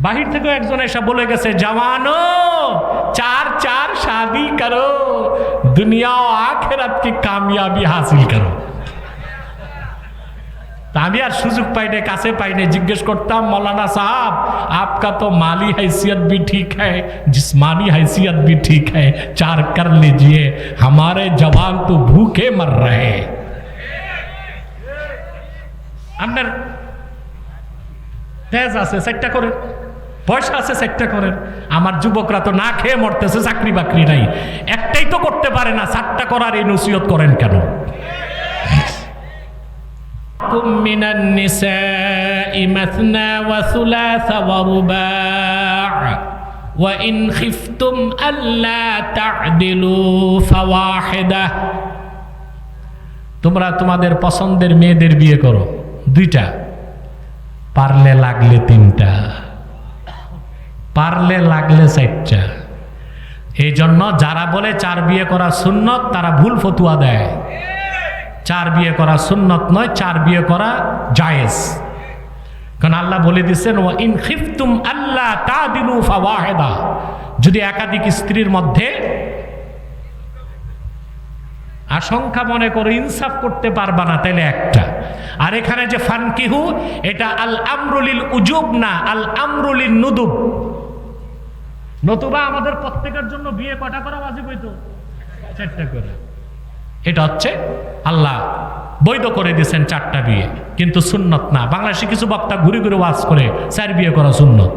বাহির থেকেও একজন এসে বলে গেছে জওয়ানো চার চার শাদি করো দুনিয়া ও আখেরাত কি কামিয়াবি হাসিল করো তা আমি আর সুযোগ পাইনে কাছে পাইনে জিজ্ঞেস করতাম मौलाना साहब आपका तो माली हैसियत भी ठीक है जिस्मानी हैसियत भी ठीक है चार कर लीजिए हमारे जवान तो भूखे मर रहे हैं আপনার তেজ আছে সেটটা করেন পয়সা আছে সেটটা করেন আমার যুবকরা তো না খেয়ে মরতেছে চাকরি বাকরি নাই একটাই তো করতে পারে না সাতটা করার এই নসিহত করেন কেন لكم من النساء مثنى وثلاث ورباع وإن خفتم ألا تعدلوا فواحدة তোমরা তোমাদের পছন্দের মেয়েদের বিয়ে করো দুইটা পারলে লাগলে তিনটা পারলে লাগলে চারটা এই জন্য যারা বলে চার বিয়ে করা সুন্নত, তারা ভুল ফতুয়া দেয়। চার বিয়ে করা সুন্নত নয়, চার বিয়ে করা জায়েজ। কারণ আল্লাহ বলে দিচ্ছেন ও ইন খিফতুম আল্লাহ তা দিনু ফাওয়াহেদা। যদি একাধিক স্ত্রীর মধ্যে আশঙ্কা মনে করো ইনসাফ করতে পারবা না তাহলে একটা। আর এখানে যে ফানকিহু, এটা আল আমরুলিল উজুব না, আল আমরুলিল নুদুব। নতুবা আমাদের প্রত্যেকের জন্য বিয়ে কটা করা বাজিব হইতো? চারটা করে। এটা হচ্ছে আল্লাহ বৈধ করে দিয়েছেন চারটা বিয়ে, কিন্তু সুন্নত না। বাংলাদেশে কিছু বক্তা ঘুরে ঘুরে ওয়াজ করে চার বিয়ে করা সুন্নত।